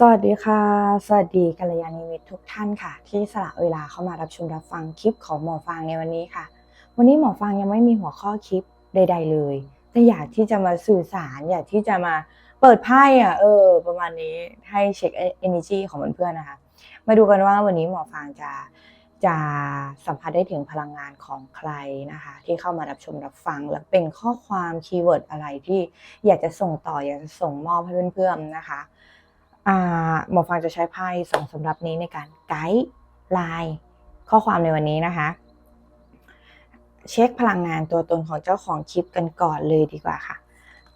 สวัสดีค่ะ สวัสดีกัลยาณมิตรทุกท่านค่ะ ที่สละเวลาเข้ามารับชมรับฟังคลิปของหมอฟางในวันนี้ค่ะ วันนี้หมอฟางยังไม่มีหัวข้อคลิปใด ๆ เลย แต่อยากที่จะมาสื่อสารอยากที่จะมาเปิดไพ่อะเออ ประมาณนี้ให้เช็ค energy ของเพื่อนๆนะคะ มาดูกันว่าวันนี้หมอฟางจะจะสัมผัสได้ถึงพลังงานของใครนะคะ ที่เข้ามารับชมรับฟัง และเป็นข้อความคีย์เวิร์ดอะไรที่อยากจะส่งต่ออยากจะส่งมอบให้เพื่อนๆนะคะ หมอฟังจะใช้ไพ่สองสำหรับนี้ในการไกด์ไลน์ข้อความในวันนี้นะคะ เช็คพลังงานตัวตนของเจ้าของคลิปกันก่อนเลยดีกว่าค่ะ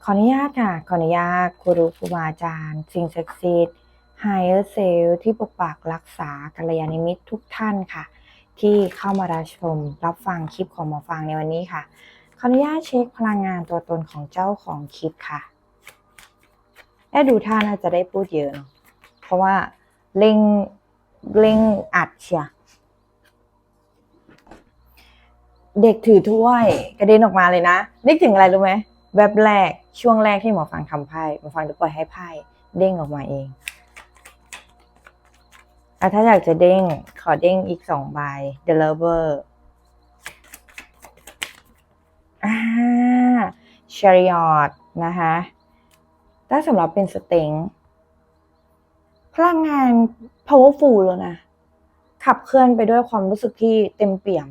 ขออนุญาตค่ะ ขออนุญาตครูรูครูบาอาจารย์ สิ่งศักดิ์สิทธิ์ไฮเออร์เซลที่ปกปักรักษากัลยาณมิตรทุกท่านค่ะ ที่เข้ามารับชมรับฟังคลิปของหมอฟังในวันนี้ค่ะ ขออนุญาตเช็คพลังงานตัวตนของเจ้าของคลิปค่ะ แอดูท่าน่าจะได้พูดเยอะเนอะเพราะว่าเร่งเร่งอัดเชียเด็กถือถ้วยกระเด็นออกมาเลยนะ นึกถึงอะไรรู้ไหมแวบแรกช่วงแรกที่หมอฟังทำไพ่หมอฟังจะปล่อยให้ไพ่เด้งออกมาเองอะถ้าอยากจะเด้งขอเด้งอีกสองใบ The Lover อ่า Chariot นะคะ ถ้าสำหรับเป็นสเต็งพลังงาน powerful แล้วนะ ขับเคลื่อนไปด้วยความรู้สึกที่เต็มเปี่ยม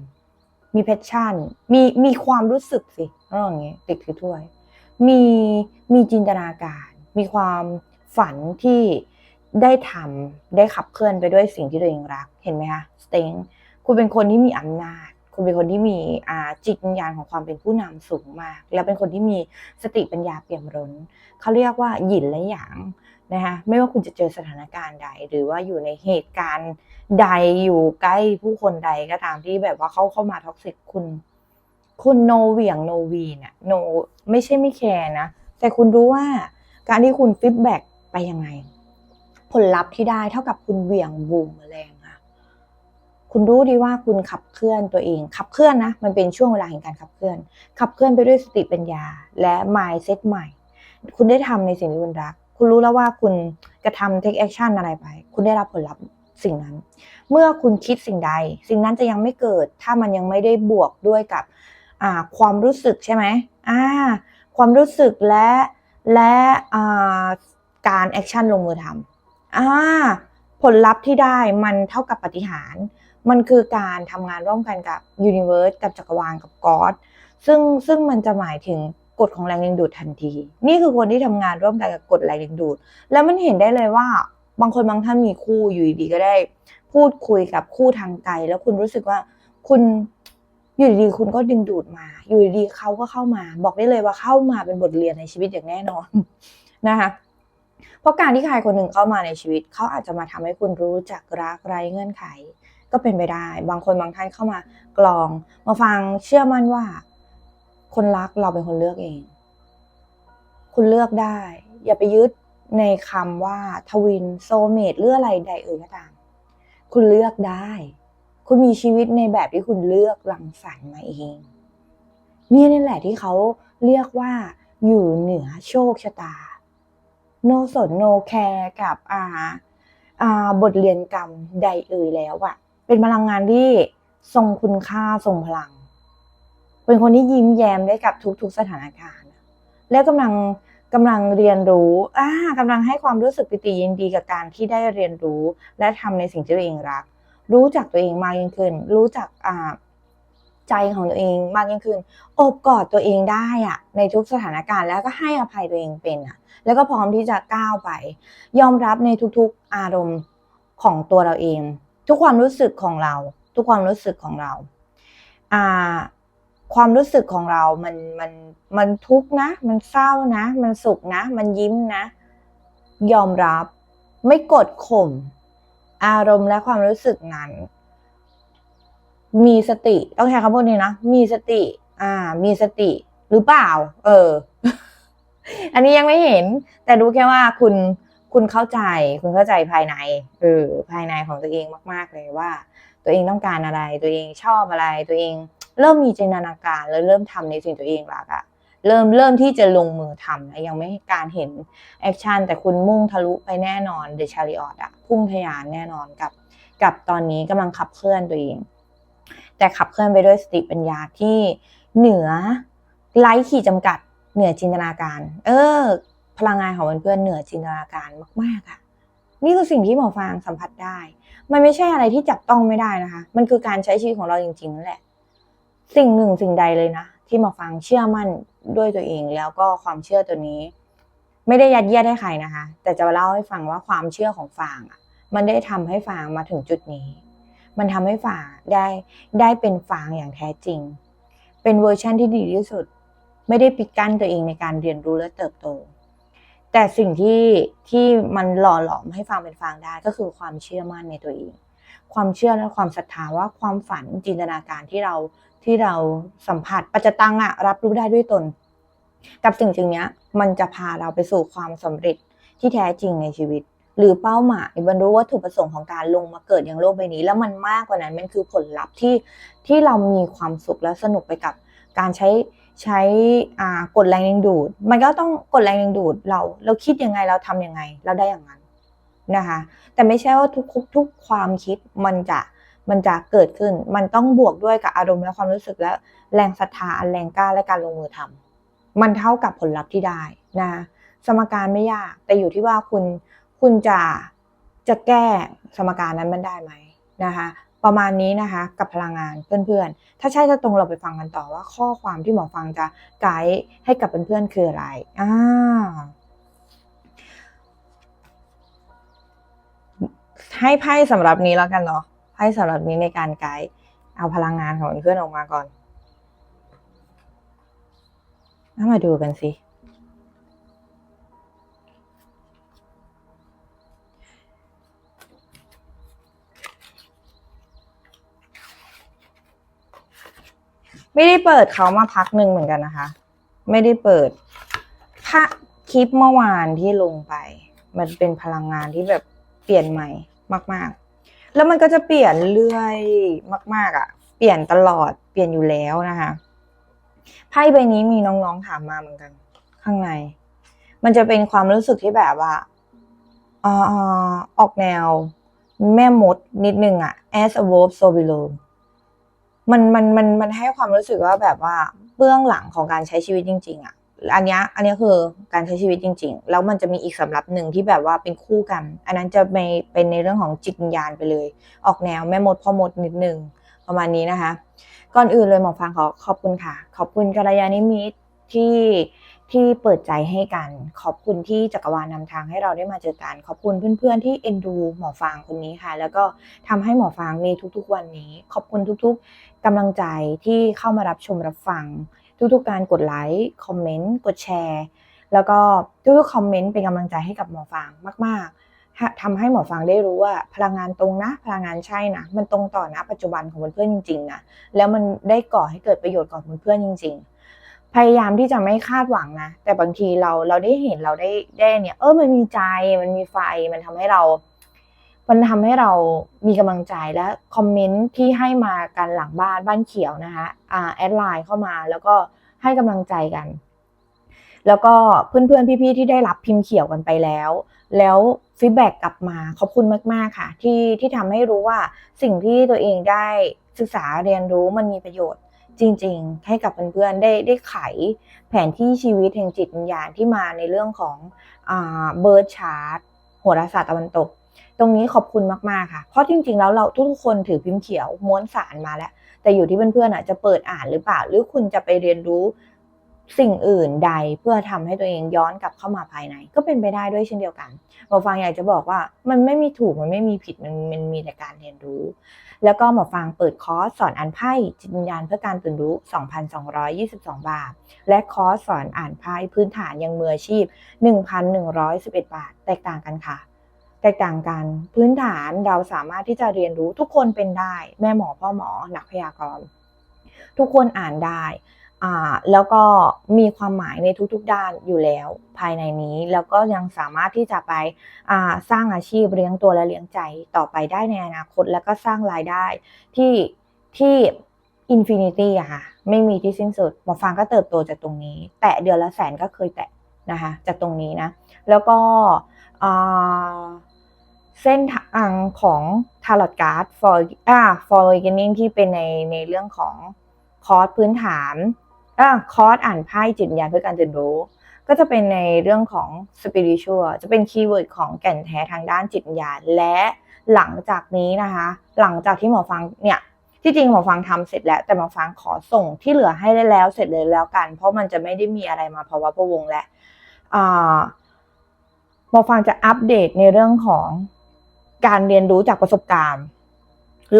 มีแพชชั่น มีมีความรู้สึกสิต้องอย่างงี้ติดคือถ้วย มีมีจินตนาการ มีความฝันที่ได้ทำได้ขับเคลื่อนไปด้วยสิ่งที่ตัวเองรัก เห็นไหมคะสเต็งคุณเป็นคนที่มีอำนาจ คุณเป็นคนที่มีจิตวิญญาณของความเป็นผู้นำสูงมาก แล้วเป็นคนที่มีสติปัญญาเปี่ยมล้นเขาเรียกว่าหยินและหยางนะคะไม่ว่าคุณจะเจอสถานการณ์ใด หรือว่าอยู่ในเหตุการณ์ใดอยู่ใกล้ผู้คนใดก็ตามที่แบบว่าเขาเข้ามาท็อกซิกคุณคุณโนเหวี่ยงโนวีเนี่ยโนไม่ใช่ไม่แคร์นะ แต่คุณรู้ว่าการที่คุณฟีดแบ็กไปยังไง ผลลัพธ์ที่ได้เท่ากับคุณเหวี่ยงบูมแมลง คุณรู้ดีว่าคุณขับเคลื่อนตัวเอง ขับเคลื่อนนะ มันเป็นช่วงเวลาแห่งการขับเคลื่อน ขับเคลื่อนไปด้วยสติปัญญา และ mindset ใหม่ คุณได้ทำในสิ่งที่คุณรัก คุณรู้แล้วว่าคุณกระทำ take action อะไรไป คุณได้รับผลลัพธ์สิ่งนั้น เมื่อคุณคิดสิ่งใด สิ่งนั้นจะยังไม่เกิด ถ้ามันยังไม่ได้บวกด้วยกับความรู้สึกใช่ไหมความรู้สึกและและการแอคชั่นลงมือทำอผลลัพธ์ที่ได้มันเท่ากับปฏิหาร มันคือการทำงานร่วมกันกับ Universe กับจักรวาลกับกอดซึ่งซึ่งมันจะหมายถึงกฎของแรงดึงดูดทันที นี่คือคนที่ทำงานร่วมกันกับกฎแรงดึงดูด แล้วมันเห็นได้เลยว่าบางคนบางท่านมีคู่อยู่ดีก็ได้ พูดคุยกับคู่ทางไกล แล้วคุณรู้สึกว่าคุณอยู่ดีๆคุณก็ดึงดูดมา อยู่ดีๆเขาก็เข้ามา บอกได้เลยว่าเข้ามาเป็นบทเรียนในชีวิตอย่างแน่นอนนะคะเพราะการที่ใครคนหนึ่งเข้ามาในชีวิต เขาอาจจะมาทำให้คุณรู้จักรักไร้เงื่อนไข ก็เป็นไปได้ บางคนบางท่านเข้ามากลอง มาฟังเชื่อมั่นว่า คนรักเราเป็นคนเลือกเอง คุณเลือกได้ อย่าไปยึดในคำว่าทวินโซเมตหรืออะไรใดเอ่ยก็ตาม คุณเลือกได้ คุณมีชีวิตในแบบที่คุณเลือกรังสรรค์มาเองเนี่ยนี่แหละที่เขาเรียกว่าอยู่เหนือโชคชะตา โนสนโนแคร์กับอ่าอ่าบทเรียนกรรมใดเอ่ยแล้วอะ เป็นพลังงานที่ทรงคุณค่าทรงพลัง เป็นคนที่ยิ้มแย้มได้กับทุกๆสถานการณ์ แล้วกำลังกำลังเรียนรู้อ่ากำลังให้ความรู้สึกปิติยินดีกับการที่ได้เรียนรู้ และทำในสิ่งที่ตัวเองรัก รู้จักตัวเองมากยิ่งขึ้น รู้จักอ่าใจของตัวเองมากยิ่งขึ้นอบกอดตัวเองได้อะในทุกสถานการณ์แล้วก็ให้อภัยตัวเองเป็นอะแล้วก็พร้อมที่จะก้าวไป ยอมรับในทุกๆอารมณ์ของตัวเราเอง ทุกความรู้สึกของเรา ทุกความรู้สึกของเราอ่าความรู้สึกของเรา มัน มัน มันทุกข์นะ มันเศร้านะ มันสุขนะ มันยิ้มนะ ยอมรับ ไม่กดข่ม อารมณ์และความรู้สึกนั้น มีสติ ต้องใช้คำพูดนี้นะ มีสติ อ่า มีสติ หรือเปล่า เออ อันนี้ยังไม่เห็น แต่รู้แค่ว่าคุณ คุณเข้าใจคุณเข้าใจภายในเออภายในของตัวเองมาก ๆ เลยว่า ตัวเองต้องการอะไรตัวเองชอบอะไรตัวเอง เริ่มมีจินตนาการแล้วเริ่มทำในสิ่งตัวเองรักอะเริ่มเริ่มที่จะลงมือทำแล้วยังไม่การเห็นแอคชั่นแต่คุณมุ่งทะลุไปแน่นอนเดชาริออดอะพุ่งทะยานแน่นอนกับ กับตอนนี้กำลังขับเคลื่อนตัวเอง แต่ขับเคลื่อนไปด้วยสติปัญญาที่เหนือไร้ขีดจำกัดเหนือจินตนาการ เออ พลังงานของเพื่อนๆเหนือจินตนาการมากๆอะนี่คือสิ่งที่หมอฟางสัมผัสได้ มันไม่ใช่อะไรที่จับต้องไม่ได้นะคะ มันคือการใช้ชีวิตของเราจริงๆนั่นแหละ สิ่งหนึ่งสิ่งใดเลยนะที่หมอฟางเชื่อมั่นด้วยตัวเอง แล้วก็ความเชื่อตัวนี้ ไม่ได้ยัดเยียดให้ใครนะคะ แต่จะเล่าให้ฟังว่าความเชื่อของฟางอะ มันได้ทำให้ฟางมาถึงจุดนี้ มันทำให้ฟางได้ได้เป็นฟางอย่างแท้จริง เป็นเวอร์ชันที่ดีที่สุด ไม่ได้ปิดกั้นตัวเองในการเรียนรู้และเติบโต แต่สิ่งที่ที่มันหล่อหลอมให้ฟางเป็นฟางได้ก็คือความเชื่อมั่นในตัวเอง ความเชื่อและความศรัทธาว่าความฝันจินตนาการที่เราที่เราสัมผัสปัจจตังอะรับรู้ได้ด้วยตน กับสิ่งสิ่งเนี้ยมันจะพาเราไปสู่ความสำเร็จที่แท้จริงในชีวิต หรือเป้าหมายบรรลุวัตถุประสงค์ของการลงมาเกิดอยังโลกใบนี้ แล้วมันมากกว่านั้นมันคือผลลัพธ์ที่ที่เรามีความสุขและสนุกไปกับการใช้ ใช้กดแรงดึงดูด มันก็ต้องกดแรงดึงดูดเรา เราคิดยังไงเราทำยังไง เราได้อย่างนั้นนะคะ แต่ไม่ใช่ว่าทุกทุกความคิดมันจะมันจะเกิดขึ้น มันต้องบวกด้วยกับอารมณ์และความรู้สึกและแรงศรัทธาอันแรงกล้าและการลงมือทำมันเท่ากับผลลัพธ์ที่ได้นะสมการไม่ยาก แต่อยู่ที่ว่าคุณคุณจะจะแก้สมการนั้นมันได้ไหมนะคะ ประมาณนี้นะคะกับพลังงานเพื่อนๆ ถ้าใช่ถ้าตรงเราไปฟังกันต่อว่า ข้อความที่หมอฟังจะไกด์ให้กับเพื่อนๆคืออะไรอ่าให้ไพ่สำหรับนี้แล้วกันเนาะไพ่สำหรับนี้ในการไกด์เอาพลังงานของเพื่อนออกมาก่อนมาดูกันสิ ไม่ได้เปิดเขามาพักหนึ่งเหมือนกันนะคะ ไม่ได้เปิดพระคลิปเมื่อวานที่ลงไป มันเป็นพลังงานที่แบบเปลี่ยนใหม่มาก ๆ แล้วมันก็จะเปลี่ยนเรื่อยมาก ๆอะ่ะ เปลี่ยนตลอดเปลี่ยนอยู่แล้วนะคะไพ่ใบนี้มีน้องๆถามมาเหมือนกัน ข้างใน มันจะเป็นความรู้สึกที่แบบว่าอ่าออกแนว แม่มดนิดนึงอะ as a wolf so below มันมันมันมันให้ความรู้สึกว่าแบบว่าเบื้องหลังของการใช้ชีวิตจริง ๆ อะ อันเนี้ยอันเนี้ยคือการใช้ชีวิตจริง ๆ แล้วมันจะมีอีกสำรับหนึ่งที่แบบว่าเป็นคู่กัน อันนั้นจะไม่เป็นในเรื่องของจิตวิญญาณไปเลย ออกแนวแม่มดพ่อมดนิดนึงประมาณนี้นะคะ ก่อนอื่นเลยหมอฟังขอขอบคุณค่ะ ขอบคุณกัลยาณิมิตรที่ ที่เปิดใจให้กัน ขอบคุณที่จักรวาลนำทางให้เราได้มาเจอกัน ขอบคุณเพื่อนๆที่เอ็นดูหมอฟางคนนี้ค่ะ แล้วก็ทำให้หมอฟางมีทุกๆวันนี้ ขอบคุณทุกๆกำลังใจที่เข้ามารับชมรับฟัง ทุกๆการกดไลค์คอมเมนต์กดแชร์แล้วก็ทุกๆคอมเมนต์เป็นกำลังใจให้กับหมอฟางมาก ๆทำให้หมอฟางได้รู้ว่าพลังงานตรงนะ พลังงานใช่นะมันตรงต่อนะปัจจุบันของเพื่อนๆจริงๆนะแล้วมันได้ก่อให้เกิดประโยชน์กับเพื่อนๆจริง ๆ พยายามที่จะไม่คาดหวังนะ แต่บางทีเราเราได้เห็นเราได้ได้เนี่ย เออมันมีใจมันมีไฟมันทำให้เรา มันทำให้เรามีกำลังใจและคอมเมนต์ที่ให้มากันหลังบ้านบ้านเขียวนะคะอ่าแอดไลน์เข้ามาแล้วก็ให้กำลังใจกัน แล้วก็เพื่อนๆพี่ๆที่ได้รับพิมพ์เขียวกันไปแล้ว แล้วฟีดแบ็กกลับมาขอบคุณมากๆค่ะ ที่ที่ทำให้รู้ว่าสิ่งที่ตัวเองได้ศึกษาเรียนรู้มันมีประโยชน์ จริงๆ ให้กับเพื่อนๆได้ได้ไขแผนที่ชีวิตแห่งจิตวิญญาณที่มาในเรื่องของเบิร์ดชาร์ตโหราศาสตร์ตะวันตก ตรงนี้ขอบคุณมากๆค่ะ เพราะจริงๆ แล้วเราทุกคนถือพิมพ์เขียวม้วนสารมาแล้ว แต่อยู่ที่เพื่อนๆอะจะเปิดอ่านหรือเปล่า หรือคุณจะไปเรียนรู้สิ่งอื่นใดเพื่อทำให้ตัวเองย้อนกลับเข้ามาภายใน ก็เป็นไปได้ด้วยเช่นเดียวกันหมอฟังอยากจะบอกว่ามันไม่มีถูกมันไม่มีผิดมันมันมีแต่การเรียนรู้ แล้วก็หมอฟังเปิดคอร์สสอนอ่านไพ่จิตวิญญาณเพื่อการตื่นรู้ 2,222 บาท และคอร์สสอนอ่านไพ่พื้นฐานยังมืออาชีพ 1,111 บาท แตกต่างกันค่ะ แตกต่างกัน พื้นฐานเราสามารถที่จะเรียนรู้ทุกคนเป็นได้ แม่หมอพ่อหมอนักพยากรณ์ทุกคนอ่านได้ แล้วก็มีความหมายในทุกๆด้านอยู่แล้วภายในนี้ แล้วก็ยังสามารถที่จะไปสร้างอาชีพเลี้ยงตัวและเลี้ยงใจต่อไปได้ในอนาคต แล้วก็สร้างรายได้ที่ที่อินฟินิตี้อะค่ะไม่มีที่สิ้นสุดหมอฟางก็เติบโตจากตรงนี้ แตะเดือนละแสนก็เคยแตะนะคะจากตรงนี้นะ แล้วก็เส้นทางของทาร์ลอตการ์ด for อ่า for awakening ที่เป็นในในเรื่องของคอร์สพื้นฐาน คอร์สอ่านไพ่จิตวิญญาณเพื่อการตื่นรู้ ก็จะเป็นในเรื่องของ spiritual จะเป็นคีย์เวิร์ดของแก่นแท้ทางด้านจิตวิญญาณ และหลังจากนี้นะคะ หลังจากที่หมอฟังเนี่ยที่จริงหมอฟังทำเสร็จแล้ว แต่หมอฟังขอส่งที่เหลือให้ได้แล้วเสร็จเลยแล้วกัน เพราะมันจะไม่ได้มีอะไรมาภาวะพะวงและหมอฟังจะอัปเดตในเรื่องของการเรียนรู้จากประสบการณ์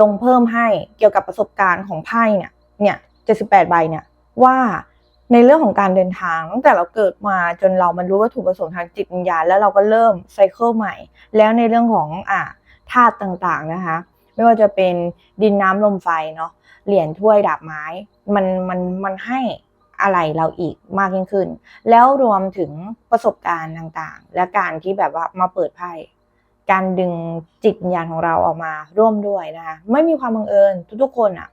ลงเพิ่มให้เกี่ยวกับประสบการณ์ของไพ่เนี่ยเนี่ย78ใบเนี่ย ว่าในเรื่องของการเดินทางตั้งแต่เราเกิดมาจนเรามันรู้ว่าถูกประสงค์ทางจิตวิญญาณแล้วเราก็เริ่มไซเคิลใหม่ แล้วในเรื่องของอ่าธาตุต่างๆนะคะ ไม่ว่าจะเป็นดินน้ำลมไฟเนาะเหรียญถ้วยดาบไม้ มันมันมันให้อะไรเราอีกมากยิ่งขึ้น แล้วรวมถึงประสบการณ์ต่างๆ และการที่แบบว่ามาเปิดไพ่การดึงจิตวิญญาณของเราออกมาร่วมด้วยนะคะไม่มีความบังเอิญทุกๆคนอะ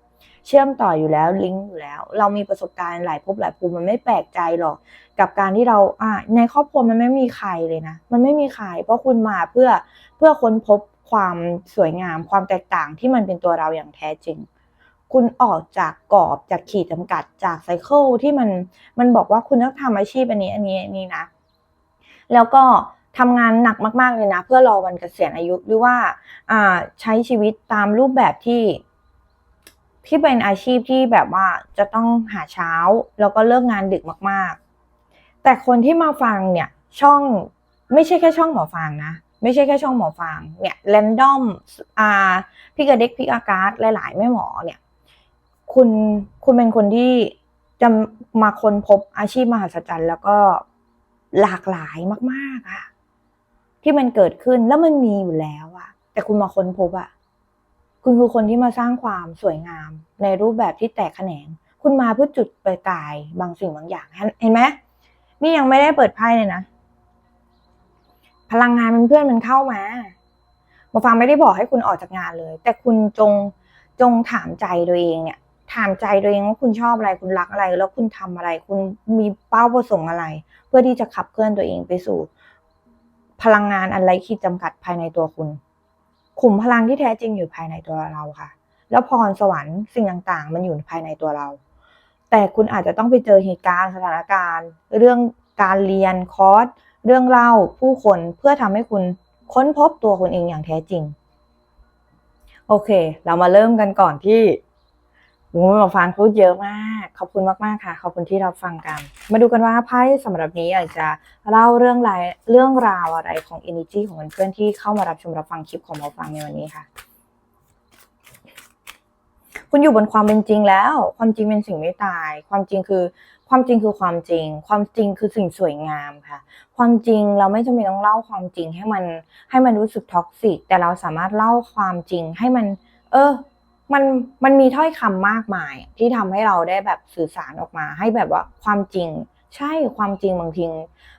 เชื่อมต่ออยู่แล้วลิงก์อยู่แล้ว เรามีประสบการณ์หลายภพหลายภูมิมันไม่แปลกใจหรอก กับการที่เราอ่าในครอบครัวมันไม่มีใครเลยนะ มันไม่มีใคร เพราะคุณมาเพื่อเพื่อค้นพบความสวยงาม ความแตกต่างที่มันเป็นตัวเราอย่างแท้จริง คุณออกจากกรอบจากขีดจำกัดจากไซเคิลที่มันมันบอกว่าคุณต้องทำอาชีพอันนี้อันนี้อันนี้นะ แล้วก็ทำงานหนักมาก ๆ เลยนะ เพื่อรอวันเกษียณอายุหรือว่าอ่าใช้ชีวิตตามรูปแบบที่ ที่เป็นอาชีพที่แบบว่าจะต้องหาเช้า แล้วก็เลิกงานดึกมากๆ แต่คนที่มาฟังเนี่ยช่องไม่ใช่แค่ช่องหมอฟังนะไม่ใช่แค่ช่องหมอฟังเนี่ยแรนดอมอ่าพี่กระเด็กพี่อากาศหลายๆแม่หมอเนี่ยคุณคุณเป็นคนที่จะมาค้นพบอาชีพมหัศจรรย์ แล้วก็หลากหลายมาก ๆอะที่มันเกิดขึ้นแล้วมันมีอยู่แล้วอะแต่คุณมาค้นพบอะ คุณคือคนที่มาสร้างความสวยงาม ในรูปแบบที่แตกแขนง คุณมาเพื่อจุดประกาย บางสิ่งบางอย่าง เห็นไหมนี่ยังไม่ได้เปิดไพ่เลยนะ พลังงานมันเพื่อนมันเข้ามาหมาฟังไม่ได้บอกให้คุณออกจากงานเลย แต่คุณจงจงถามใจตัวเองเนี่ย ถามใจตัวเองว่าคุณชอบอะไร คุณรักอะไร แล้วคุณทำอะไร คุณมีเป้าประสงค์อะไร เพื่อที่จะขับเคลื่อนตัวเองไปสู่ พลังงานอันไร้ขีดจำกัดภายในตัวคุณ ขุมพลังที่แท้จริงอยู่ภายในตัวเราค่ะ แล้วพรสวรรค์สิ่งต่างๆ มันอยู่ภายในตัวเรา แต่คุณอาจจะต้องไปเจอเหตุการณ์สถานการณ์ เรื่องการเรียนคอร์สเรื่องเล่าผู้คนเพื่อทำให้คุณค้นพบตัวคุณเองอย่างแท้จริง โอเค เรามาเริ่มกันก่อนที่ โอ้ยหมอฟังพูดเยอะมาก ขอบคุณมากๆค่ะ ขอบคุณที่รับฟังกัน มาดูกันว่าไพ่สำหรับนี้อยากจะเล่าเรื่องรายเรื่องราวอะไรของ energy ของเพื่อนๆที่เข้ามารับชมรับฟังคลิปของหมอฟังในวันนี้ค่ะ คุณอยู่บนความเป็นจริงแล้ว ความจริงเป็นสิ่งไม่ตาย ความจริงคือความจริงคือความจริง ความจริงคือสิ่งสวยงามค่ะ ความจริงเราไม่จำเป็นต้องเล่าความจริงให้มันให้มันรู้สึกท็อกซิกแต่เราสามารถเล่าความจริงให้มัน เออ มันมันมีถ้อยคำมากมาย ที่ทำให้เราได้แบบสื่อสารออกมา ให้แบบว่าความจริง ใช่ความจริงบางที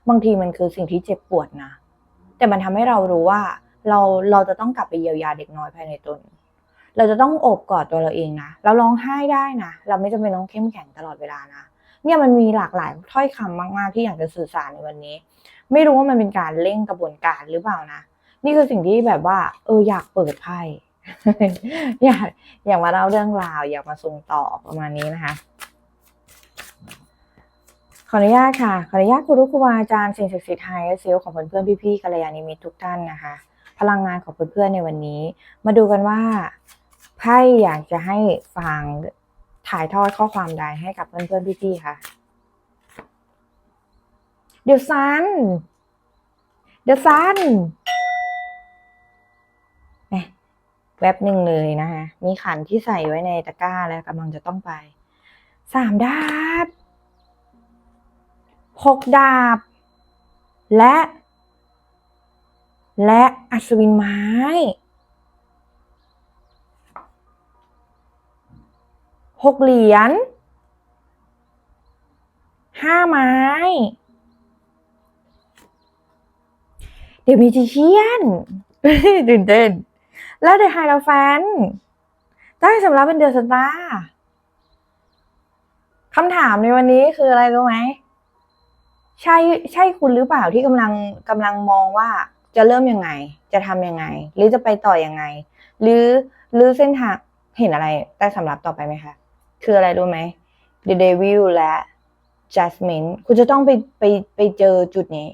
บางทีมันคือสิ่งที่เจ็บปวดนะ แต่มันทำให้เรารู้ว่าเราเราจะต้องกลับไปเยียวยาเด็กน้อยภายในตน เราจะต้องโอบกอดตัวเราเองนะเราร้องไห้ได้นะเราไม่จำเป็นต้องเข้มแข็งตลอดเวลานะเนี่ยมันมีหลากหลายถ้อยคำมากๆที่อยากจะสื่อสารในวันนี้ ไม่รู้ว่ามันเป็นการเร่งกระบวนการหรือเปล่านะ นี่คือสิ่งที่แบบว่า เอออยากเปิดไพ่ อยากอยากมาเล่าเรื่องราว อยากมาส่งต่อประมาณนี้นะคะ ขออนุญาตค่ะ ขออนุญาตครูรุครูบาอาจารย์สิ่งศักดิ์สิทธิ์ไฮเซลของเพื่อนๆพี่ๆกัลยาณิมิตรทุกท่านนะคะ พลังงานของเพื่อนๆในวันนี้ มาดูกันว่าไพ่อยากจะให้ฟังถ่ายทอดข้อความใดให้กับเพื่อนๆพี่ๆค่ะ เดี๋ยวซัน เดี๋ยวซัน แวบหนึ่งเลยนะคะ มีขันที่ใส่ไว้ในตะกร้าแล้วกำลังจะต้องไป สามดาบหกดาบ และ และอัศวินไม้ หกเหรียญ ห้าไม้ เดี๋ยวมีจิเชียนตื่นเต้น แล้วเดอะไฮโลแฟนได้สำหรับเป็นเดอะสตาร์คำถามในวันนี้คืออะไรรู้ไหม ใช่ใช่คุณหรือเปล่าที่กำลังกำลังมองว่าจะเริ่มยังไง จะทำยังไง หรือจะไปต่อยังไง หรือหรือเส้นทางเห็นอะไรใต้สำหรับต่อไปไหมคะ คืออะไรรู้ไหม The Devil และ Jasmine คุณจะต้องไปไปไปเจอจุดนี้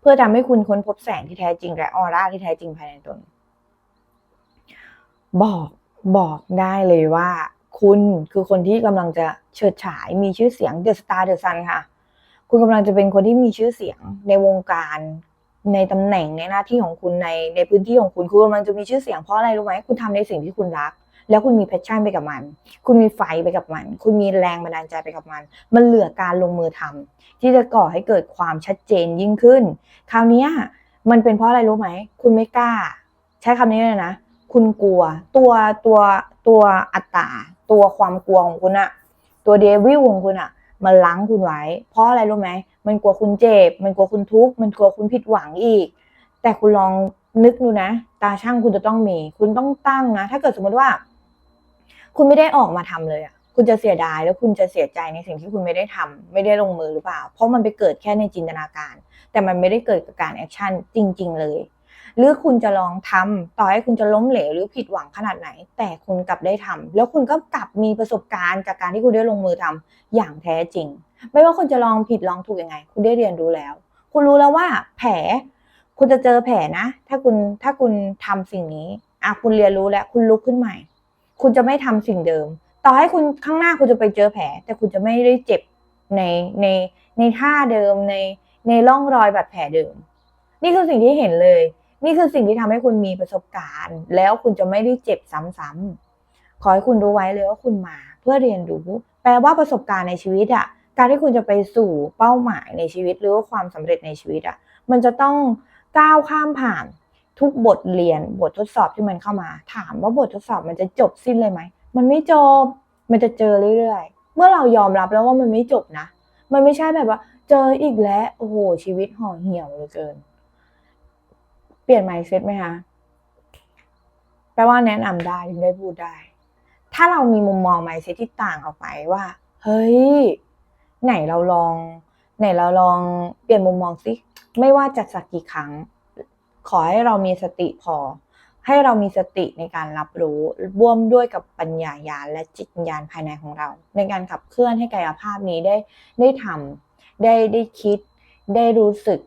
เพื่อทำให้คุณค้นพบแสงที่แท้จริง และออร่าที่แท้จริงภายในตน บอกบอกได้เลยว่า คุณคือคนที่กำลังจะเฉิดฉายมีชื่อเสียง The Star The Sun ค่ะ คุณกำลังจะเป็นคนที่มีชื่อเสียงในวงการในตำแหน่งในหน้าที่ของคุณในในพื้นที่ของคุณคุณกำลังจะมีชื่อเสียงเพราะอะไรรู้ไหมคุณทำในสิ่งที่คุณรัก แล้วคุณมีแพชชั่นไปกับมัน คุณมีไฟไปกับมัน คุณมีแรงบันดาลใจไปกับมัน มันเหลือการลงมือทำที่จะก่อให้เกิดความชัดเจนยิ่งขึ้น คราวนี้มันเป็นเพราะอะไรรู้ไหม คุณไม่กล้า ใช้คำนี้เลยนะ คุณกลัว ตัวตัวตัวอัตตา ตัวความกลัวของคุณอะตัวเดวิลของคุณอะมันล้างคุณไว้ เพราะอะไรรู้ไหมมันกลัวคุณเจ็บ มันกลัวคุณทุกข์มันกลัวคุณผิดหวังอีก แต่คุณลองนึกดูนะ ตาช่างคุณจะต้องมี คุณต้องตั้งนะ ถ้าเกิดสมมติว่า คุณไม่ได้ออกมาทำเลยอะคุณจะเสียดายแล้วคุณจะเสียใจในสิ่งที่คุณไม่ได้ทำไม่ได้ลงมือหรือเปล่า เพราะมันไปเกิดแค่ในจินตนาการ แต่มันไม่ได้เกิดกับการแอคชั่นจริง ๆ เลย หรือคุณจะลองทำต่อให้คุณจะล้มเหลวหรือผิดหวังขนาดไหน แต่คุณกลับได้ทำแล้วคุณก็กลับมีประสบการณ์จากการที่คุณได้ลงมือทำอย่างแท้จริง ไม่ว่าคุณจะลองผิดลองถูกยังไง คุณได้เรียนรู้แล้ว คุณรู้แล้วว่าแผล คุณจะเจอแผลนะ ถ้าคุณถ้าคุณทำสิ่งนี้อะคุณเรียนรู้แล้วคุณลุกขึ้นใหม่ คุณจะไม่ทำสิ่งเดิม ต่อให้คุณข้างหน้าคุณจะไปเจอแผล แต่คุณจะไม่ได้เจ็บในในในท่าเดิมในในร่องรอยบาดแผลเดิม นี่คือสิ่งที่เห็นเลย นี่คือสิ่งที่ทำให้คุณมีประสบการณ์ แล้วคุณจะไม่ได้เจ็บซ้ำๆขอให้คุณรู้ไว้เลยว่าคุณมาเพื่อเรียนรู้ แปลว่าประสบการณ์ในชีวิตอะการที่คุณจะไปสู่เป้าหมายในชีวิต หรือว่าความสำเร็จในชีวิตอะมันจะต้องก้าวข้ามผ่านทุกบทเรียนบททดสอบที่มันเข้ามา ถามว่าบททดสอบมันจะจบสิ้นเลยไหม มันไม่จบ มันจะเจอเรื่อยๆ เมื่อเรายอมรับแล้วว่ามันไม่จบนะ มันไม่ใช่แบบว่า เจออีกแล้ว โอ้โห ชีวิตห่อเหี่ยวเหลือเกิน เปลี่ยน mindset ไหมคะแปลว่าแนะนำได้ถึงได้พูดได้ ถ้าเรามีมุมมอง mindset ที่ต่างออกไปว่า เฮ้ย ไหนเราลอง ไหนเราลองเปลี่ยนมุมมองสิไม่ว่าจะสักกี่ครั้ง ขอให้เรามีสติพอ ให้เรามีสติในการรับรู้ร่วมด้วยกับปัญญาญาณและจิตญาณภายในของเรา ในการขับเคลื่อนให้กายภาพนี้ได้ได้ทำได้ได้คิด ได้รู้สึก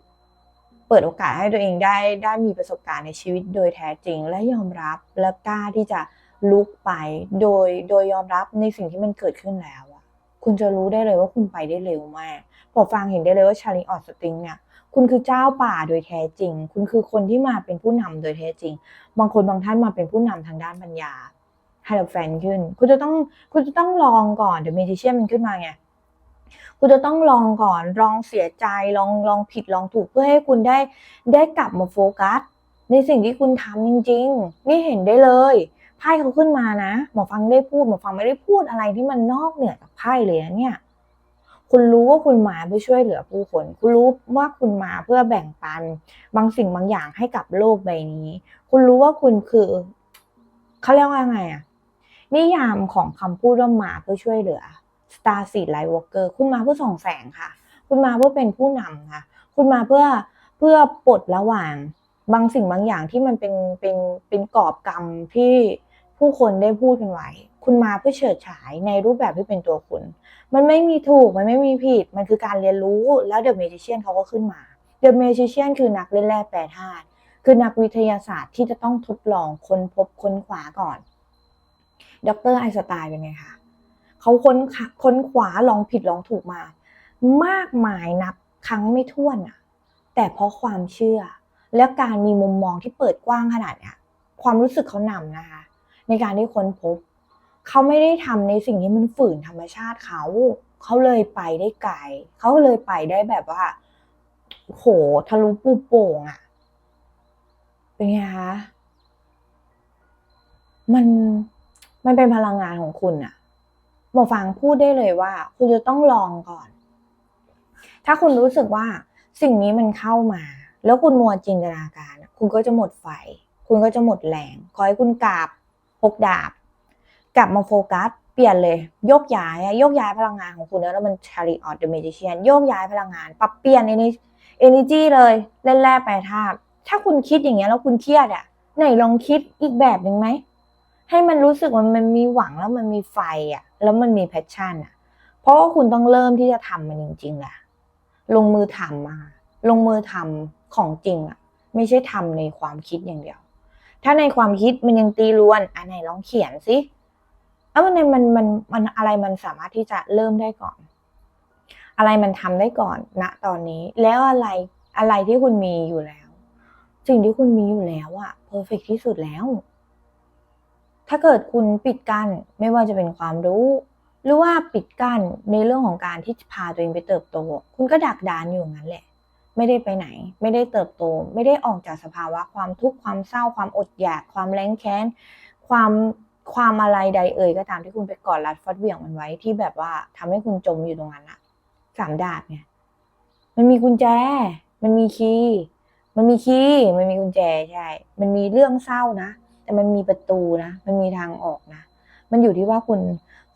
เปิดโอกาสให้ตัวเองได้ได้มีประสบการณ์ในชีวิตโดยแท้จริง และยอมรับและกล้าที่จะลุกไปโดยโดยยอมรับในสิ่งที่มันเกิดขึ้นแล้วอะคุณจะรู้ได้เลยว่าคุณไปได้เร็วมากพอฟังเห็นได้เลยว่าชาลีออสติงเนี่ยคุณคือเจ้าป่าโดยแท้จริง คุณคือคนที่มาเป็นผู้นำโดยแท้จริง บางคนบางท่านมาเป็นผู้นำทางด้านปัญญาให้เราแฟนขึ้น คุณจะต้องคุณจะต้องลองก่อนเดี๋ยวเมจิเชียนมันขึ้นมาไง คุณจะต้องลองก่อนลองเสียใจลองลองผิดลองถูกเพื่อให้คุณได้ได้กลับมาโฟกัส ในสิ่งที่คุณทำจริง ๆ นี่เห็นได้เลยไพ่เขาขึ้นมานะหมอฟังได้พูดหมอฟังไม่ได้พูดอะไรที่มันนอกเหนือจากไพ่เลยนะเนี่ย คุณรู้ว่าคุณมาเพื่อช่วยเหลือผู้คน คุณรู้ว่าคุณมาเพื่อแบ่งปัน บางสิ่งบางอย่างให้กับโลกใบนี้ คุณรู้ว่าคุณคือเขาเรียกว่าไงอะนิยามของคำพูดว่ามาเพื่อช่วยเหลือ Star Seed Light Worker คุณมาเพื่อส่องแสงค่ะ คุณมาเพื่อเป็นผู้นำค่ะ คุณมาเพื่อเพื่อปลดระหว่างบางสิ่งบางอย่างที่มันเป็นเป็นเป็นกรอบกรรมที่ผู้คนได้พูดกันไว้ คุณมาเพื่อเฉิดฉายในรูปแบบที่เป็นตัวคุณ มันไม่มีถูก มันไม่มีผิด มันคือการเรียนรู้ แล้วเดอะเมจิเชียนเขาก็ขึ้นมา เดอะเมจิเชียนคือนักเล่นแร่แปรธาตุ คือนักวิทยาศาสตร์ที่จะต้องทดลองค้นพบค้นคว้าก่อน ดรไอน์สไตน์เป็นไงคะ เขาค้นค้นคว้าลองผิดลองถูกมา มากมายนับครั้งไม่ถ้วนอะแต่เพราะความเชื่อ และการมีมุมมองที่เปิดกว้างขนาดเนี้ยความรู้สึกเขานำนะคะ ในการที่ค้นพบ เขาไม่ได้ทำในสิ่งที่มันฝืนธรรมชาติเขา เขาเลยไปได้ไกลเขาเลยไปได้แบบว่า โหทะลุปูโป่งอะเป็นไงคะมันมันเป็นพลังงานของคุณอะ หมอฟังพูดได้เลยว่า คุณจะต้องลองก่อน ถ้าคุณรู้สึกว่าสิ่งนี้มันเข้ามา แล้วคุณมัวจินตนาการ คุณก็จะหมดไฟ คุณก็จะหมดแรง ขอให้คุณกราบพกดาบ กลับมาโฟกัส เปลี่ยนเลย โยกย้ายโยกย้ายพลังงานของคุณแล้วมัน carry on the magician โยกย้ายพลังงาน ปรับเปลี่ยน energy energy เลยเล่นแร่แปรธาตุถ้าคุณคิดอย่างเงี้ยแล้วคุณเครียดอะไหนลองคิดอีกแบบหนึ่งไหม ให้มันรู้สึกว่ามันมีหวังแล้วมันมีไฟอะแล้วมันมีแพชชั่นอะเพราะว่าคุณต้องเริ่มที่จะทำมันจริงๆแหละลงมือทำมา ลงมือทำของจริงอะไม่ใช่ทำในความคิดอย่างเดียว ถ้าในความคิดมันยังตีรวนอันไหนลองเขียนสิแล้วมันมันมันมันอะไรมันสามารถที่จะเริ่มได้ก่อน อะไรมันทำได้ก่อนณตอนนี้ แล้วอะไรอะไรที่คุณมีอยู่แล้วสิ่งที่คุณมีอยู่แล้วอะเพอร์เฟกที่สุดแล้ว ถ้าเกิดคุณปิดกั้นไม่ว่าจะเป็นความรู้ หรือว่าปิดกั้นในเรื่องของการที่พาตัวเองไปเติบโต คุณก็ดักดานอยู่งั้นแหละ ไม่ได้ไปไหน ไม่ได้เติบโต ไม่ได้ออกจากสภาวะความทุกข์ความเศร้าความอดอยาก ความแรงแค้น ความความอะไรใดเอ่ยก็ตามที่คุณไปกอดรัดฟัดเหวี่ยงมันไว้ที่แบบว่าทำให้คุณจมอยู่ตรงนั้นอะสามดาบไงมันมีกุญแจ มันมีคีย์มันมีคีย์มันมีกุญแจใช่ มันมีเรื่องเศร้านะ แต่มันมีประตูนะ มันมีทางออกนะ มันอยู่ที่ว่าคุณ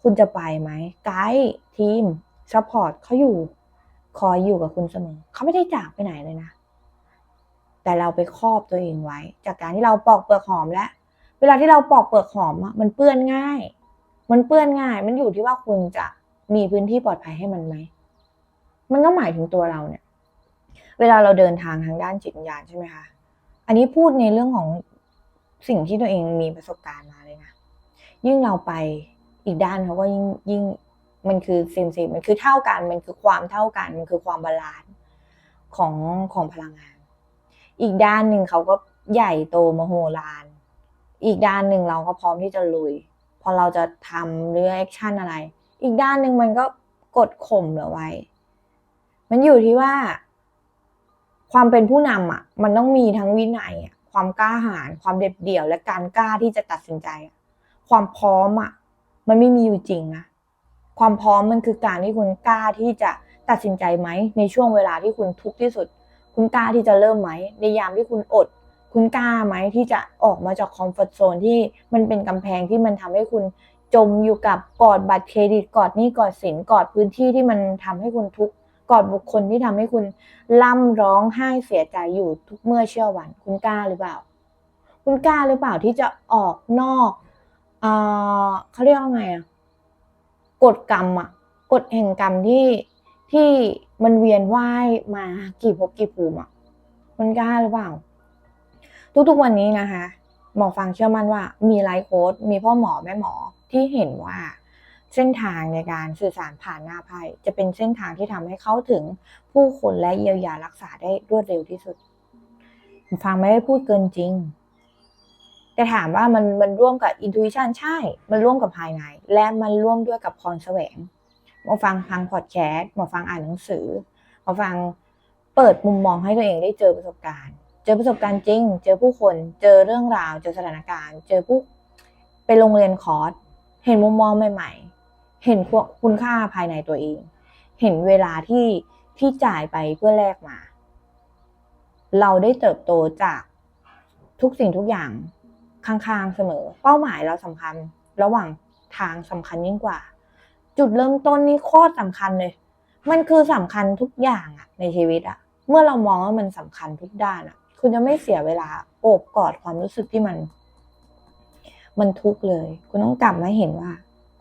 คุณจะไปไหมไกด์ทีมซัพพอร์ตเขาอยู่ คอยอยู่กับคุณเสมอเขาไม่ได้จากไปไหนเลยนะ แต่เราไปครอบตัวเองไว้ จากการที่เราปอกเปลือกหอมแล้วเวลาที่เราปอกเปลือกหอมอะมันเปื้อนง่าย มันเปื้อนง่าย มันอยู่ที่ว่าคุณจะมีพื้นที่ปลอดภัยให้มันไหม มันก็หมายถึงตัวเราเนี่ย เวลาเราเดินทางทางด้านจิตวิญญาณใช่ไหมคะ อันนี้พูดในเรื่องของ สิ่งที่ตัวเองมีประสบการณ์มาเลยนะยิ่งเราไปอีกด้านเขาก็ยิ่งยิ่งมันคือเซมเซมมันคือเท่ากัน มันคือความเท่ากัน มันคือความบาลานซ์ของของพลังงาน อีกด้านหนึ่งเขาก็ใหญ่โตมโหฬารอีกด้านหนึ่งเราก็พร้อมที่จะลุย พอเราจะทำหรือแอคชั่นอะไร อีกด้านหนึ่งมันก็กดข่มเราไว้ มันอยู่ที่ว่า ความเป็นผู้นำอะ มันต้องมีทั้งวินัยอะ ความกล้าหาญความเด็ดเดี่ยว และการกล้าที่จะตัดสินใจอะความพร้อมอะมันไม่มีอยู่จริงนะความพร้อมมันคือการที่คุณกล้าที่จะตัดสินใจไหม ในช่วงเวลาที่คุณทุกข์ที่สุด คุณกล้าที่จะเริ่มไหม ในยามที่คุณอด คุณกล้าไหมที่จะออกมาจากคอมฟอร์ทโซนที่มันเป็นกำแพงที่มันทำให้คุณจมอยู่กับกอดบัตรเครดิตกอดหนี้กอดสินกอดพื้นที่ที่มันทำให้คุณทุกข์ กอดบุคคลที่ทำให้คุณล่ำร้องไห้เสียใจอยู่ทุกเมื่อเชื่อวัน คุณกล้าหรือเปล่า คุณกล้าหรือเปล่าที่จะออกนอกเอ่อเขาเรียกว่าไงอะกฎกรรมอะกฎแห่งกรรมที่ที่มันเวียนว่ายมากี่ภพกี่ภูมิอะคุณกล้าหรือเปล่า ทุกๆวันนี้นะคะ หมอฟังเชื่อมั่นว่า มีไลฟ์โค้ดมีพ่อหมอแม่หมอที่เห็นว่า เส้นทางในการสื่อสารผ่านหน้าไพ่จะเป็นเส้นทางที่ทำให้เข้าถึงผู้คนและเยียวยารักษาได้รวดเร็วที่สุด ฟังไม่ได้พูดเกินจริง แต่ถามว่ามันมันร่วมกับอินทู i ชันใช่ มันร่วมกับภายใน และมันร่วมด้วยกับพรแสวงมาฟังฟังพอดแคสต์มาฟังอ่านหนังสือมาฟังเปิดมุมมองให้ตัวเองได้เจอประสบการณ์ เจอประสบการณ์จริง เจอผู้คน เจอเรื่องราว เจอสถานการณ์ เจอผู้ไปโรงเรียนคอร์สเห็นมุมมองใหม่ ๆ เห็นคุณค่าภายในตัวเอง เห็นเวลาที่ที่จ่ายไปเพื่อแลกมา เราได้เติบโตจากทุกสิ่งทุกอย่างข้างๆเสมอ เป้าหมายเราสำคัญ ระหว่างทางสำคัญยิ่งกว่า จุดเริ่มต้นนี่โคตรสำคัญเลย มันคือสำคัญทุกอย่างอะในชีวิตอะเมื่อเรามองว่ามันสำคัญทุกด้านอะคุณจะไม่เสียเวลาโอบกอดความรู้สึกที่มัน มันทุกข์เลย คุณต้องกลับมาเห็นว่า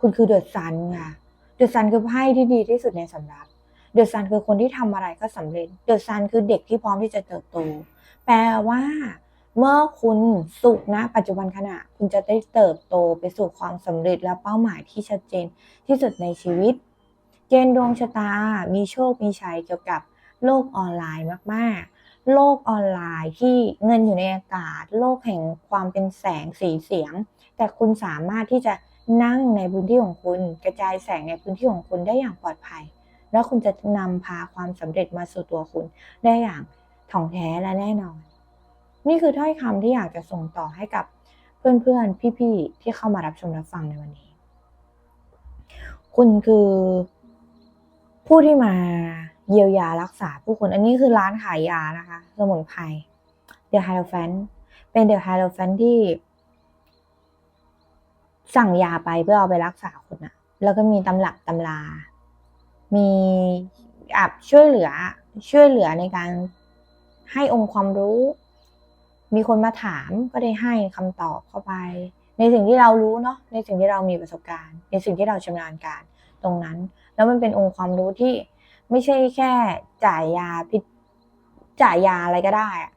คุณคือเดือดซันค่ะเดือดซันคือไพ่ที่ดีที่สุดในสำรับเดือดซันคือคนที่ทำอะไรก็สำเร็จเดือดซันคือเด็กที่พร้อมที่จะเติบโต แปลว่า เมื่อคุณสุขนะปัจจุบันขณะ คุณจะได้เติบโตไปสู่ความสำเร็จและเป้าหมายที่ชัดเจนที่สุดในชีวิตเกณฑ์ดวงชะตา มีโชค มีชัยเกี่ยวกับโลกออนไลน์มากๆ โลกออนไลน์ที่เงินอยู่ในอากาศ โลกแห่งความเป็นแสงสีเสียง แต่คุณสามารถที่จะ นั่งในพื้นที่ของคุณ กระจายแสงในพื้นที่ของคุณได้อย่างปลอดภัย แล้วคุณจะนำพาความสำเร็จมาสู่ตัวคุณได้อย่างถ่องแท้และแน่นอน นี่คือถ้อยคำที่อยากจะส่งต่อให้กับเพื่อนๆ พี่ๆ ที่เข้ามารับชมรับฟังในวันนี้ คุณคือ ผู้ที่มาเยียวยารักษาผู้คน อันนี้คือร้านขายยานะคะ สมุนไพร The h i e r o p h a n t เป็น The h i e r o p h a n t ที่ สั่งยาไปเพื่อเอาไปรักษาคนอะแล้วก็มีตำหลักตำรามีอับช่วยเหลือช่วยเหลือในการให้องค์ความรู้ มีคนมาถามก็ได้ให้คำตอบเข้าไป ในสิ่งที่เรารู้เนาะในสิ่งที่เรามีประสบการณ์ ในสิ่งที่เราชำนาญการตรงนั้น แล้วมันเป็นองค์ความรู้ที่ไม่ใช่แค่จ่ายยาพิษจ่ายยาอะไรก็ได้อะ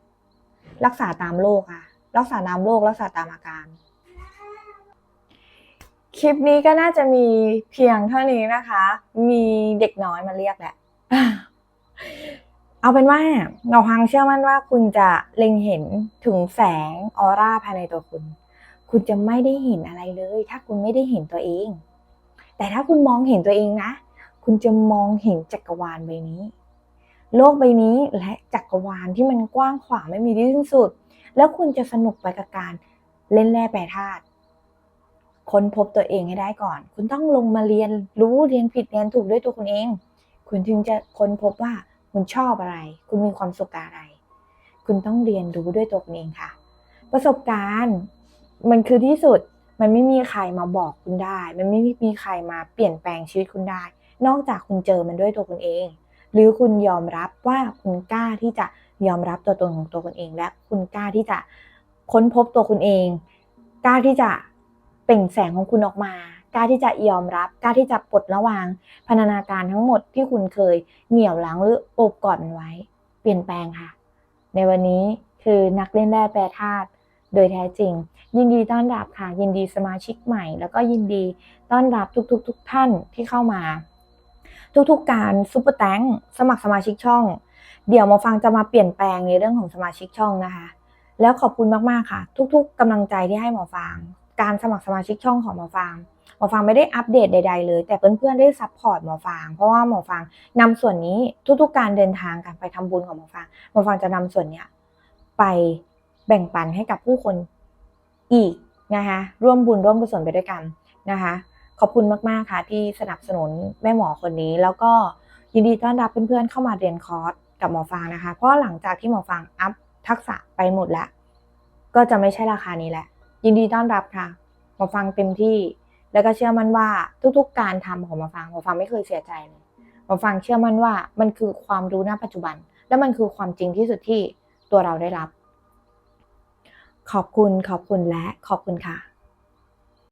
รักษาตามโรคอะรักษาตามโรครักษาตามอาการ คลิปนี้ก็น่าจะมีเพียงเท่านี้นะคะ มีเด็กน้อยมาเรียกแหละ เอาเป็นว่าเราพังเชื่อมั่นว่าคุณจะเล็งเห็นถึงแสงออร่าภายในตัวคุณ คุณจะไม่ได้เห็นอะไรเลย ถ้าคุณไม่ได้เห็นตัวเอง แต่ถ้าคุณมองเห็นตัวเองนะ คุณจะมองเห็นจักรวาลใบนี้ โลกใบนี้และจักรวาลที่มันกว้างขวางไม่มีที่สิ้นสุด แล้วคุณจะสนุกไปกับการเล่นแร่แปรธาตุ ค้นพบตัวเองให้ได้ก่อน คุณต้องลงมาเรียนรู้เรียนผิดเรียนถูกด้วยตัวคุณเอง คุณถึงจะค้นพบว่าคุณชอบอะไร คุณมีความสุขอะไร คุณต้องเรียนรู้ด้วยตัวคุณเองค่ะ ประสบการณ์มันคือที่สุด มันไม่มีใครมาบอกคุณได้ มันไม่มีใครมาเปลี่ยนแปลงชีวิตคุณได้ นอกจากคุณเจอมันด้วยตัวคุณเอง หรือคุณยอมรับว่าคุณกล้าที่จะยอมรับตัวตนของตัวคุณเอง และคุณกล้าที่จะค้นพบตัวคุณเอง กล้าที่จะ ล่งแสงของคุณออกมากล้าที่จะยอมรับกล้าที่จะปลดระวางพันธนาการทั้งหมดที่คุณเคยเหนี่ยวหลังหรือโอบกอดมันไว้ เปลี่ยนแปลงค่ะ ในวันนี้คือนักเล่นแร่แปรธาตุโดยแท้จริง ยินดีต้อนรับค่ะ ยินดีสมาชิกใหม่ แล้วก็ยินดีต้อนรับทุกๆทท่านที่เข้ามา ทุกๆการซุปเปอร์แตงสมัครสมาชิกช่อง เดี๋ยวมาฟังจะมาเปลี่ยนแปลงในเรื่องของสมาชิกช่องนะคะ แล้วขอบคุณมากๆค่ะ ทุก ๆกำลังใจที่ให้หมอฟาง การสมัครสมาชิกช่องของหมอฟางหมอฟางไม่ได้อัปเดตใด ๆ เลย แต่เพื่อนๆได้ซัพพอร์ตหมอฟางเพราะว่าหมอฟางนำส่วนนี้ทุกๆ การเดินทางการไปทำบุญของหมอฟางหมอฟางจะนำส่วนเนี้ยไปแบ่งปันให้กับผู้คนอีกนะคะร่วมบุญร่วมกุศลไปด้วยกันนะคะขอบคุณมากๆค่ะที่สนับสนุนแม่หมอคนนี้ แล้วก็ยินดีต้อนรับเพื่อนๆเข้ามาเรียนคอร์สกับหมอฟางนะคะ เพราะหลังจากที่หมอฟางอัพทักษะไปหมดแล้ว ก็จะไม่ใช่ราคานี้แหละ ยินดีต้อนรับค่ะหมอฟังเต็มที่ แล้วก็เชื่อมั่นว่าทุกๆ การทำของหมอฟังหมอฟังไม่เคยเสียใจเลยหมอฟังเชื่อมั่นว่ามันคือความรู้ณปัจจุบัน และมันคือความจริงที่สุดที่ตัวเราได้รับ ขอบคุณขอบคุณและขอบคุณค่ะ